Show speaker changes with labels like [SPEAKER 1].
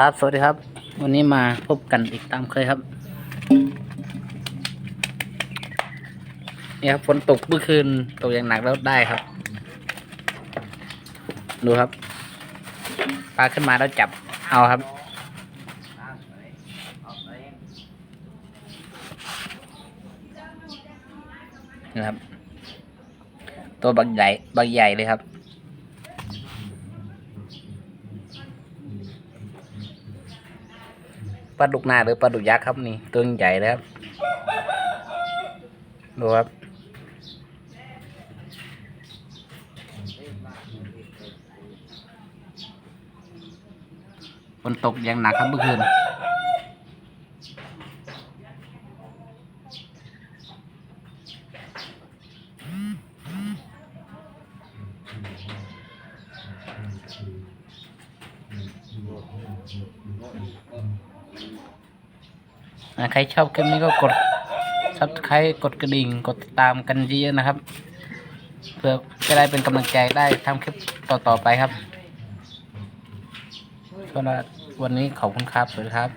[SPEAKER 1] ครับ สวัสดีครับ วันนี้มาพบกันอีกตามเคยครับ นี่ครับฝนตกเมื่อคืนตกอย่างหนักแล้วได้ครับ ดูครับปลาขึ้นมาแล้วจับเอาครับ นะครับ ตัวบางใหญ่บางใหญ่เลยครับ ปลาดุกนาหรือปลาดุกยักษ์ครับนี่ตัวใหญ่เลยครับ ดูครับ ฝนตกอย่างหนักครับเมื่อคืนอ่า ใครชอบคลิปนี้ก็กดซับสไครต์กดกระดิ่งกดติดตามกันเยอะๆนะครับ เพื่อจะได้เป็นกำลังใจได้ทำคลิปต่อๆไปครับสำหรับวันนี้ขอบคุณครับสวัสดีครับ